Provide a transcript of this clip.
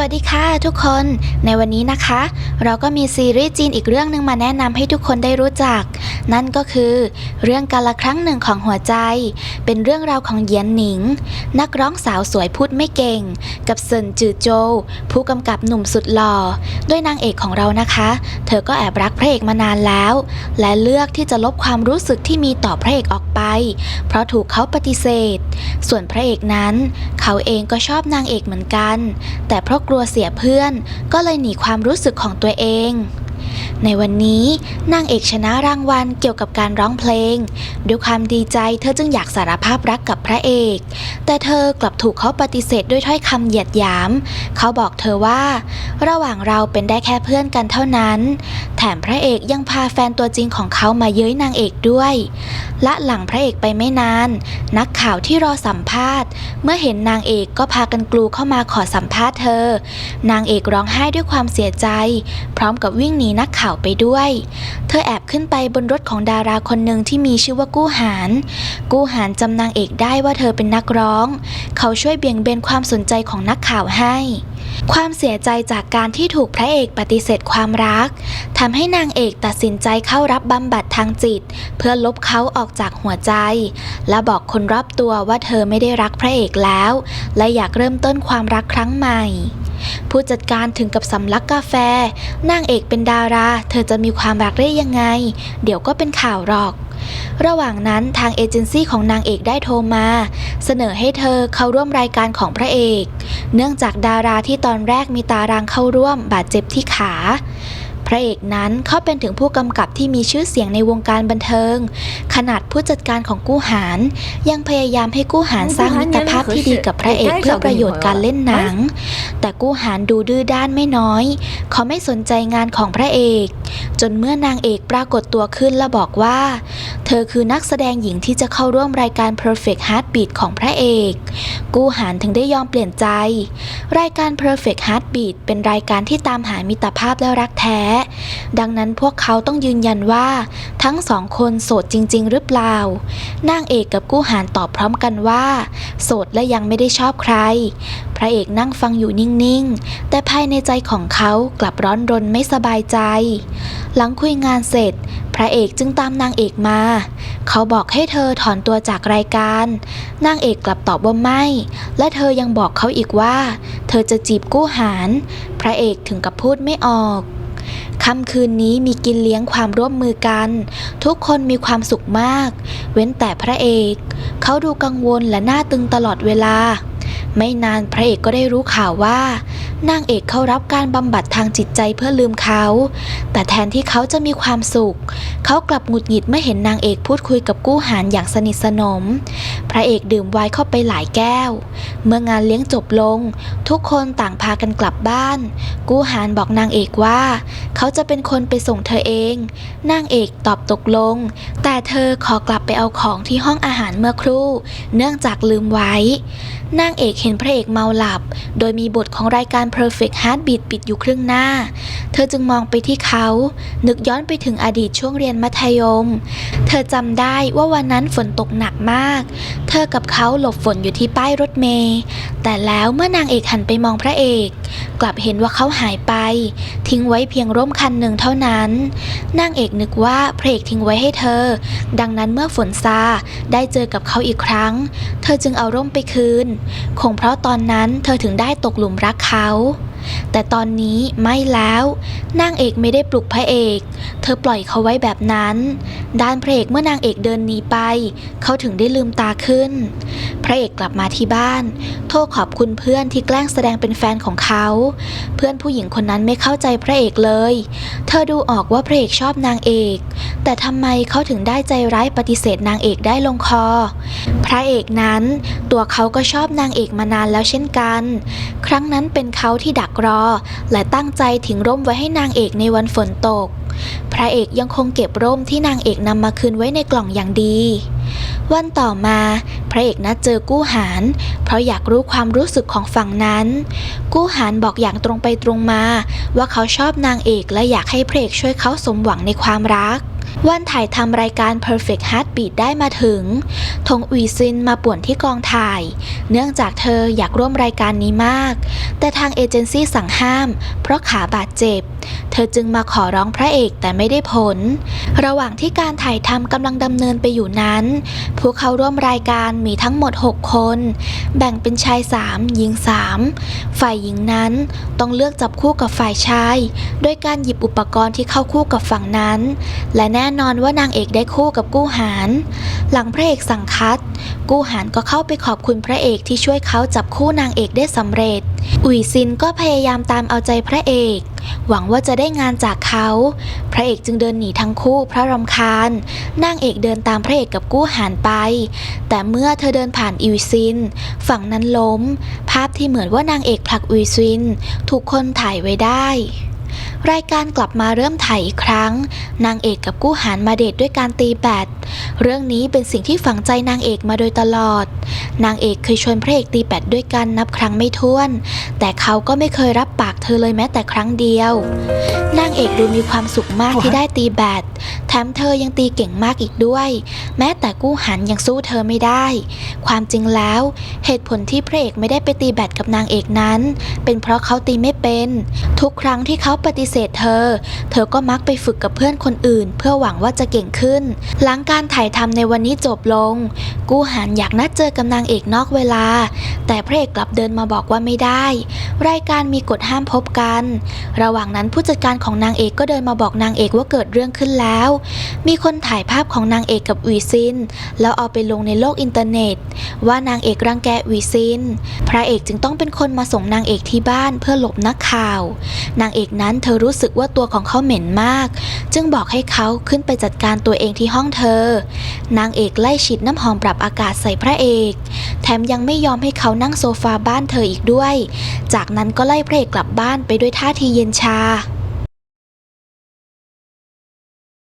วัสดีค่ะทุกคนในวันนี้นะคะ เราก็มีซีรีส์จีนอีกเรื่องหนึ่งมาแนะนำให้ทุกคนได้รู้จัก นั่นก็คือเรื่องกาละครั้งหนึ่งของหัวใจ เป็นเรื่องราวของเหยียนหนิง นักร้องสาวสวยพูดไม่เก่ง กับเซินจือโจวผู้กำกับหนุ่มสุดหล่อด้วยนางเอกของเรานะคะ เธอก็แอบรักพระเอกมานานแล้ว และเลือกที่จะลบความรู้สึกที่มีต่อพระเอกออกไป เพราะถูกเขาปฏิเสธ ส่วนพระเอกนั้น เขาเองก็ชอบนางเอกเหมือนกัน แต่เพราะกลัวเสียเพื่อนก็เลยหนีความรู้สึกของตัวเอง ในวันนี้นางเอกชนะรางวัลเกี่ยวกับการร้องเพลง ด้วยความดีใจเธอจึงอยากสารภาพรักกับพระเอก แต่เธอกลับถูกเขาปฏิเสธด้วยถ้อยคำเหยียดหยาม เขาบอกเธอว่า ระหว่างเราเป็นได้แค่เพื่อนกันเท่านั้น แถมพระเอกยังพาแฟนตัวจริงของเขามาเย้ยนางเอกด้วยและหลังพระเอกไปไม่นาน นักข่าวที่รอสัมภาษณ์ เมื่อเห็นนางเอกก็พากันกลูเข้ามาขอสัมภาษณ์เธอ นางเอกร้องไห้ด้วยความเสียใจ พร้อมกับวิ่งหนีนักข่าวไปด้วย เธอแอบขึ้นไปบนรถของดาราคนหนึ่งที่มีชื่อว่ากู้หารกู้หารจำนางเอกได้ว่าเธอเป็นนักร้อง เขาช่วยเบี่ยงเบนความสนใจของนักข่าวให้ ความเสียใจจากการที่ถูกพระเอกปฏิเสธความรักทำให้นางเอกตัดสินใจเข้ารับบำบัดทางจิต เพื่อลบเขาออกจากหัวใจ และบอกคนรอบตัวว่าเธอไม่ได้รักพระเอกแล้ว และอยากเริ่มต้นความรักครั้งใหม่ ผู้จัดการถึงกับสำลักกาแฟ นางเอกเป็นดารา เธอจะมีความรักได้ยังไง เดี๋ยวก็เป็นข่าวหรอก ระหว่างนั้นทางเอเจนซี่ของนางเอกได้โทรมา เสนอให้เธอเข้าร่วมรายการของพระเอก เนื่องจากดาราที่ตอนแรกมีตารางเข้าร่วมบาดเจ็บที่ขา พระเอกนั้นเขาเป็นถึงผู้กำกับที่มีชื่อเสียงในวงการบันเทิง ขนาดผู้จัดการของกู้หารยังพยายามให้กู้หารสร้างมิตรภาพที่ดีกับพระเอกเพื่อประโยชน์การเล่นหนัง แต่กู้หารดูดื้อด้านไม่น้อย เขาไม่สนใจงานของพระเอก จนเมื่อนางเอกปรากฏตัวขึ้นและบอกว่า เธอคือนักแสดงหญิงที่จะเข้าร่วมรายการ Perfect Heartbeat ของพระเอก กู้หารถึงได้ยอมเปลี่ยนใจ รายการ Perfect Heartbeat เป็นรายการที่ตามหามิตรภาพและรักแท้ดังนั้นพวกเขาต้องยืนยันว่า ทั้งสองคนโสดจริง ๆ หรือเปล่านางเอกกับกู้หารตอบพร้อมกันว่า โสดและยังไม่ได้ชอบใคร พระเอกนั่งฟังอยู่นิ่งๆ แต่ภายในใจของเขากลับร้อนรนไม่สบายใจ หลังคุยงานเสร็จ พระเอกจึงตามนางเอกมา เขาบอกให้เธอถอนตัวจากรายการ นางเอกกลับตอบว่าไม่ และเธอยังบอกเขาอีกว่า เธอจะจีบกู้หารพระเอกถึงกับพูดไม่ออก ค่ำคืนนี้มีกินเลี้ยงความร่วมมือกัน ทุกคนมีความสุขมาก เว้นแต่พระเอก เขาดูกังวลและหน้าตึงตลอดเวลา ไม่นานพระเอกก็ได้รู้ข่าวว่านางเอกเข้ารับการบำบัดทางจิตใจเพื่อลืมเขา แต่แทนที่เขาจะมีความสุข เขากลับหงุดหงิดเมื่อเห็นนางเอกพูดคุยกับกู้หารอย่างสนิทสนม พระเอกดื่มไวน์เข้าไปหลายแก้ว เมื่องานเลี้ยงจบลง ทุกคนต่างพากันกลับบ้าน กู้หารบอกนางเอกว่า เขาจะเป็นคนไปส่งเธอเอง นางเอกตอบตกลง แต่เธอขอกลับไปเอาของที่ห้องอาหารเมื่อครู่ เนื่องจากลืมไว้ นางเอกเห็นพระเอกเมาหลับ โดยมีบทของรายการ Perfect Heartbeat ปิดอยู่ครึ่งหน้า เธอจึงมองไปที่เขา นึกย้อนไปถึงอดีตช่วงเรียนมัธยม เธอจำได้ว่าวันนั้นฝนตกหนักมากเธอกับเขาหลบฝนอยู่ที่ป้ายรถเมล์แต่แล้วเมื่อนางเอกหันไปมองพระเอก กลับเห็นว่าเขาหายไป ทิ้งไว้เพียงร่มคันหนึ่งเท่านั้น นางเอกนึกว่าพระเอกทิ้งไว้ให้เธอ ดังนั้นเมื่อฝนซาได้เจอกับเขาอีกครั้ง เธอจึงเอาร่มไปคืน คงเพราะตอนนั้นเธอถึงได้ตกหลุมรักเขา แต่ตอนนี้ไม่แล้วนางเอกไม่ได้ปลุกพระเอก เธอปล่อยเขาไว้แบบนั้น ด้านพระเอกเมื่อนางเอกเดินหนีไป เขาถึงได้ลืมตาขึ้น พระเอกกลับมาที่บ้าน โทรขอบคุณเพื่อนที่แกล้งแสดงเป็นแฟนของเขา เพื่อนผู้หญิงคนนั้นไม่เข้าใจพระเอกเลย เธอดูออกว่าพระเอกชอบนางเอก แต่ทำไมเขาถึงได้ใจร้ายปฏิเสธนางเอกได้ลงคอ พระเอกนั้น ตัวเขาก็ชอบนางเอกมานานแล้วเช่นกัน ครั้งนั้นเป็นเขาที่ดักรอ และตั้งใจทิ้งร่มไว้ให้นางเอกในวันฝนตก พระเอกยังคงเก็บร่มที่นางเอกนำมาคืนไว้ในกล่องอย่างดี วันต่อมา พระเอกนัดเจอกู้หารเพราะอยากรู้ความรู้สึกของฝั่งนั้น กู้หารบอกอย่างตรงไปตรงมา ว่าเขาชอบนางเอกและอยากให้พระเอกช่วยเขาสมหวังในความรัก วันถ่ายทำรายการ Perfect Heartbeat ได้มาถึง ทงอุยซินมาป่วนที่กองถ่าย เนื่องจากเธออยากร่วมรายการนี้มาก แต่ทางเอเจนซี่สั่งห้าม เพราะขาบาดเจ็บ เธอจึงมาขอร้องพระเอกแต่ไม่ได้ผล ระหว่างที่การถ่ายทำกำลังดำเนินไปอยู่นั้น ผู้เข้าร่วมรายการมีทั้งหมด 6 คน แบ่งเป็นชาย 3 หญิง 3 ฝ่ายหญิงนั้นต้องเลือกจับคู่กับฝ่ายชาย โดยการหยิบอุปกรณ์ที่เข้าคู่กับฝั่งนั้น และแน่นอนว่านางเอกได้คู่กับกู้หารหลังพระเอกสั่งคัด กู้หารก็เข้าไปขอบคุณพระเอกที่ช่วยเขาจับคู่นางเอกได้สำเร็จ อุ๋ยซินก็พยายามตามเอาใจพระเอก หวังว่าจะได้งานจากเขา พระเอกจึงเดินหนีทั้งคู่เพราะรำคาญ นางเอกเดินตามพระเอกกับกู้หารไป แต่เมื่อเธอเดินผ่านอุยซิน ฝั่งนั้นล้ม ภาพที่เหมือนว่านางเอกผลักอุยซิน ถูกคนถ่ายไว้ได้ รายการกลับมาเริ่มถ่ายอีกครั้ง นางเอกกับกู้หานมาเดทด้วยการตีแบด เรื่องนี้เป็นสิ่งที่ฝังใจนางเอกมาโดยตลอด นางเอกเคยชวนพระเอกตีแบดด้วยกันนับครั้งไม่ถ้วน แต่เขาก็ไม่เคยรับปาก ธอเลยแม้แต่ครั้งเดียวนางเอกดูมีความสุขมากที่ได้ตีแบดแถมเธอยังตีเก่งมากอีกด้วย แม้แต่กู้หันยังสู้เธอไม่ได้ ความจริงแล้วเหตุผลที่พระเอกไม่ได้ไปตีแบดกับนางเอกนั้น เป็นเพราะเขาตีไม่เป็น ทุกครั้งที่เขาปฏิเสธเธอ เธอก็มักไปฝึกกับเพื่อนคนอื่น เพื่อหวังว่าจะเก่งขึ้น หลังการถ่ายทำในวันนี้จบลง กู้หันอยากนัดเจอกับนางเอกนอกเวลา แต่พระเอกกลับเดินมาบอกว่าไม่ได้ รายการมีกฎห้ามพบกัน ระหว่างนั้นผู้จัดการของนางเอกก็เดินมาบอกนางเอกว่าเกิดเรื่องขึ้นแล้ว มีคนถ่ายภาพของนางเอกกับอุยซิน แล้วเอาไปลงในโลกอินเทอร์เน็ต ว่านางเอกรังแกอุยซิน พระเอกจึงต้องเป็นคนมาส่งนางเอกที่บ้านเพื่อหลบนักข่าว นางเอกนั้นเธอรู้สึกว่าตัวของเขาเหม็นมาก จึงบอกให้เขาขึ้นไปจัดการตัวเองที่ห้องเธอ นางเอกไล่ฉีดน้ำหอมปรับอากาศใส่พระเอก ถมยังไม่ยอมให้เขานั่งโซฟาบ้านเธออีกด้วย จากนั้นก็ไล่พระเอกกลับบ้านไปด้วยท่าทีเย็นชา